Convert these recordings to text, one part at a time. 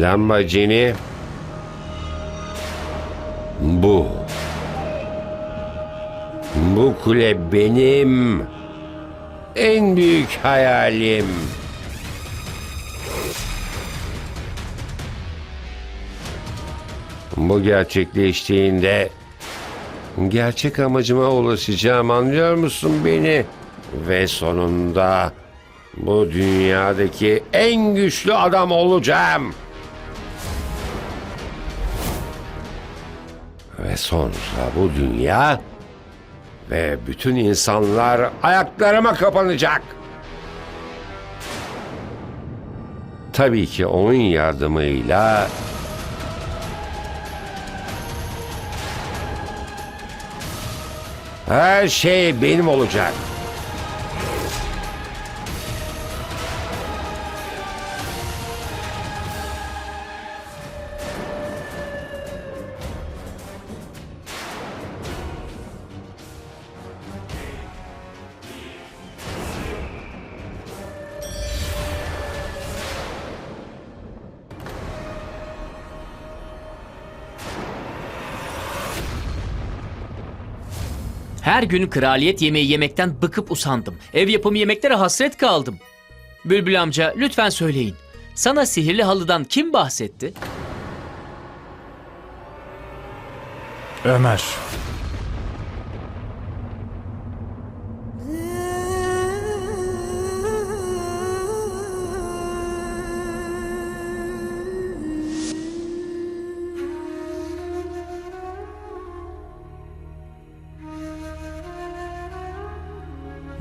Lambacini bu. Bu kule benim en büyük hayalim. Bu gerçekleştiğinde gerçek amacıma ulaşacağım anlıyor musun beni? Ve sonunda bu dünyadaki en güçlü adam olacağım. Sonra bu dünya ve bütün insanlar ayaklarıma kapanacak. Tabii ki onun yardımıyla her şey benim olacak. Her gün kraliyet yemeği yemekten bıkıp usandım. Ev yapımı yemeklere hasret kaldım. Bülbül amca lütfen söyleyin. Sana sihirli halıdan kim bahsetti? Ömer.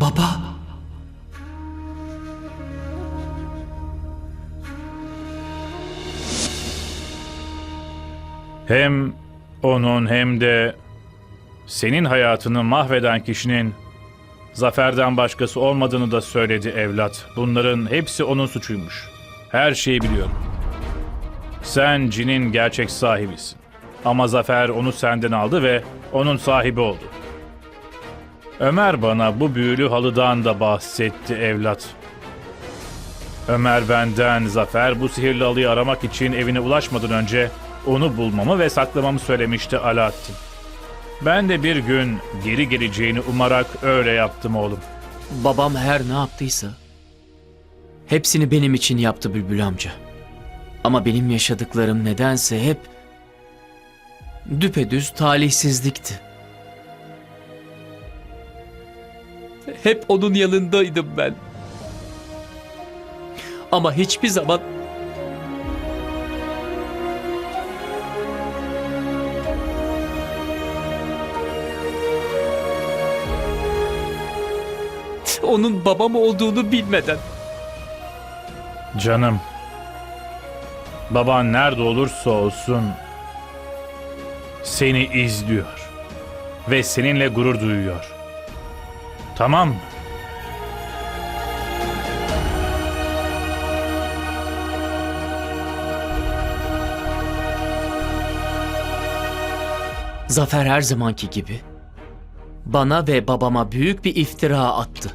Baba. Hem onun hem de senin hayatını mahveden kişinin Zafer'den başkası olmadığını da söyledi evlat. Bunların hepsi onun suçuymuş. Her şeyi biliyorum. Sen cinin gerçek sahibisin. Ama Zafer onu senden aldı ve onun sahibi oldu. Ömer bana bu büyülü halıdan da bahsetti evlat. Ömer benden Zafer bu sihirli halıyı aramak için evine ulaşmadan önce onu bulmamı ve saklamamı söylemişti Alaaddin. Ben de bir gün geri geleceğini umarak öyle yaptım oğlum. Babam her ne yaptıysa hepsini benim için yaptı Bülbül amca. Ama benim yaşadıklarım nedense hep düpedüz talihsizlikti. Hep onun yanındaydım ben. Ama hiçbir zaman onun babam olduğunu bilmeden Canım, baban nerede olursa olsun seni izliyor ve seninle gurur duyuyor. Tamam mı? Zafer her zamanki gibi bana ve babama büyük bir iftira attı.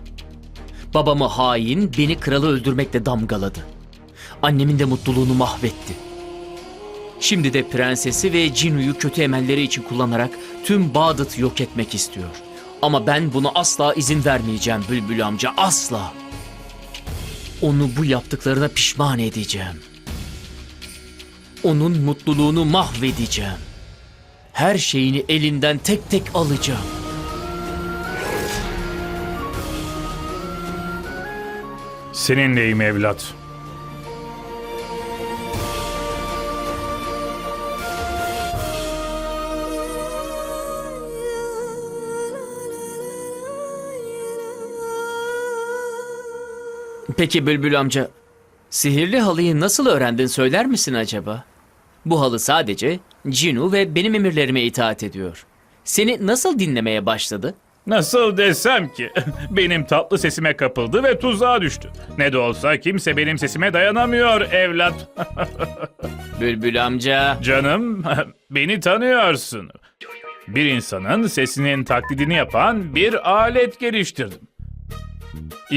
Babamı hain, beni kralı öldürmekle damgaladı. Annemin de mutluluğunu mahvetti. Şimdi de prensesi ve Cinu'yu kötü emelleri için kullanarak tüm Bağdat'ı yok etmek istiyor. Ama ben buna asla izin vermeyeceğim Bülbül amca, asla. Onu bu yaptıklarına pişman edeceğim. Onun mutluluğunu mahvedeceğim. Her şeyini elinden tek tek alacağım. Seninleyim evlat. Peki Bülbül amca, sihirli halıyı nasıl öğrendin söyler misin acaba? Bu halı sadece Cinu ve benim emirlerime itaat ediyor. Seni nasıl dinlemeye başladı? Nasıl desem ki benim tatlı sesime kapıldı ve tuzağa düştü. Ne de olsa kimse benim sesime dayanamıyor evlat. Bülbül amca, Canım beni tanıyorsun. Bir insanın sesinin taklidini yapan bir alet geliştirdim.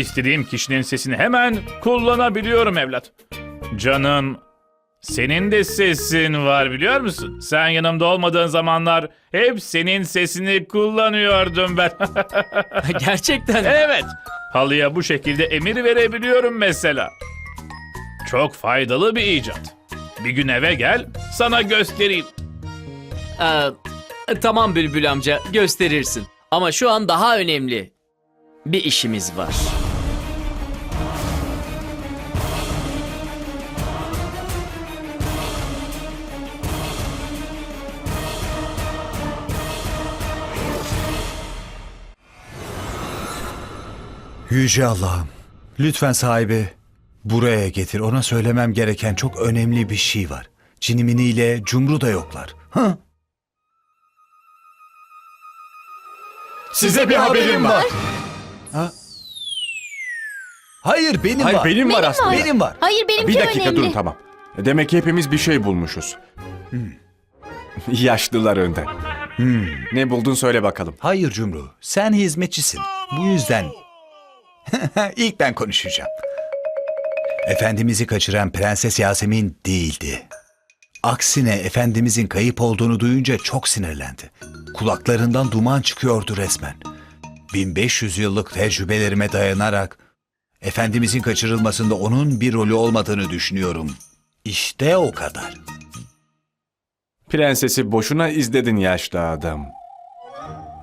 İstediğim kişinin sesini hemen kullanabiliyorum evlat. Canın Senin de sesin var biliyor musun? Sen yanımda olmadığın zamanlar hep senin sesini kullanıyordum ben. Gerçekten. evet. Halıya bu şekilde emir verebiliyorum mesela. Çok faydalı bir icat. Bir gün eve gel, sana göstereyim. Ee, tamam Bülbül amca gösterirsin. Ama şu an daha önemli bir işimiz var. Yüce Allah'ım, lütfen sahibi buraya getir. Ona söylemem gereken çok önemli bir şey var. Cinimini ile Cumru da yoklar. Ha? Size bir haberim var. Hayır benim Hayır var. benim var aslında. Benim var. Hayır benimki Bir dakika önemli. durun tamam. Demek ki hepimiz bir şey bulmuşuz. Yaşlılar önden. Ne buldun söyle bakalım. Hayır Cumru, sen hizmetçisin. Bu yüzden ilk ben konuşacağım. Efendimiz'i kaçıran Prenses Yasemin değildi. Aksine Efendimizin kayıp olduğunu duyunca çok sinirlendi. Kulaklarından duman çıkıyordu resmen. 1500 yıllık tecrübelerime dayanarak Efendimizin kaçırılmasında onun bir rolü olmadığını düşünüyorum. İşte o kadar. Prensesi boşuna izledin yaşlı adam.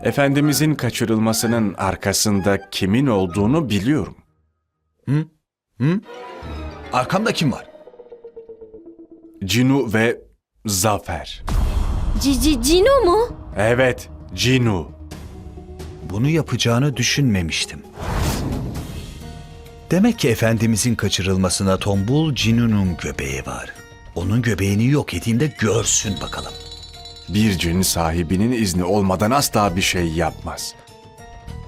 Efendimizin kaçırılmasının arkasında kimin olduğunu biliyorum. Arkamda kim var? Cinu ve Zafer. Cici Cino mu? Evet, Cinu. Bunu yapacağını düşünmemiştim. Demek ki Efendimizin kaçırılmasına tombul Cinu'nun göbeği var. Onun göbeğini yok edeyim de görsün bakalım. Bir cin sahibinin izni olmadan asla bir şey yapmaz.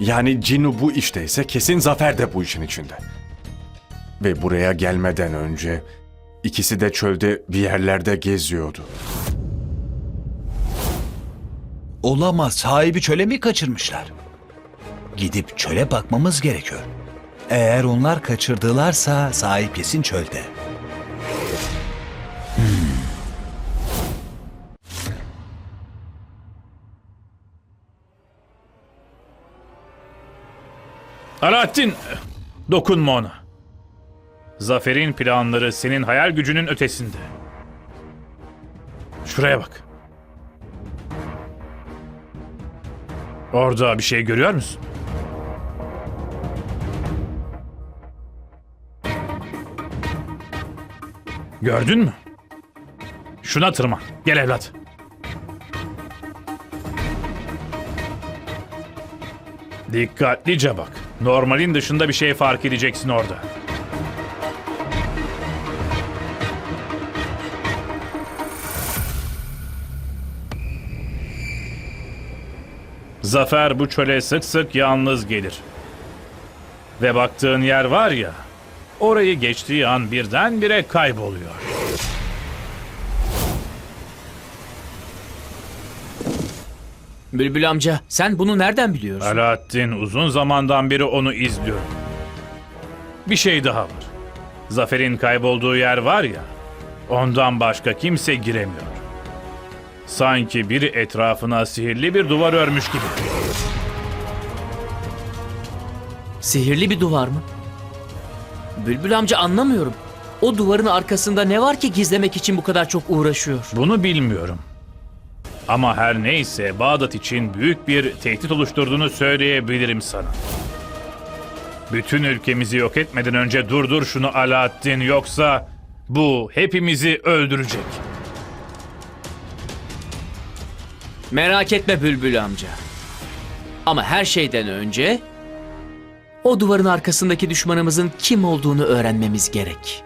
Yani Cinu bu işteyse kesin Zafer de bu işin içinde. Ve buraya gelmeden önce ikisi de çölde bir yerlerde geziyordu. Olamaz sahibi çöle mi kaçırmışlar? Gidip çöle bakmamız gerekiyor. Eğer onlar kaçırdılarsa sahip kesin çölde. Alaaddin, dokunma ona. Zafer'in planları senin hayal gücünün ötesinde. Şuraya bak. Orada bir şey görüyor musun? Gördün mü? Şuna tırman. Gel evlat. Dikkatlice bak. Normalin dışında bir şey fark edeceksin orada. Zafer bu çöle sık sık yalnız gelir. Ve baktığın yer var ya, orayı geçtiği an birdenbire kayboluyor. Bülbül amca sen bunu nereden biliyorsun? Alaaddin uzun zamandan beri onu izliyor. Bir şey daha var. Zafer'in kaybolduğu yer var ya, ondan başka kimse giremiyor. Sanki biri etrafına sihirli bir duvar örmüş gibi. Sihirli bir duvar mı? Bülbül amca anlamıyorum. O duvarın arkasında ne var ki gizlemek için bu kadar çok uğraşıyor? Bunu bilmiyorum. Ama her neyse Bağdat için büyük bir tehdit oluşturduğunu söyleyebilirim sana. Bütün ülkemizi yok etmeden önce durdur şunu Alaaddin yoksa bu hepimizi öldürecek. Merak etme Bülbül amca. Ama her şeyden önce o duvarın arkasındaki düşmanımızın kim olduğunu öğrenmemiz gerek.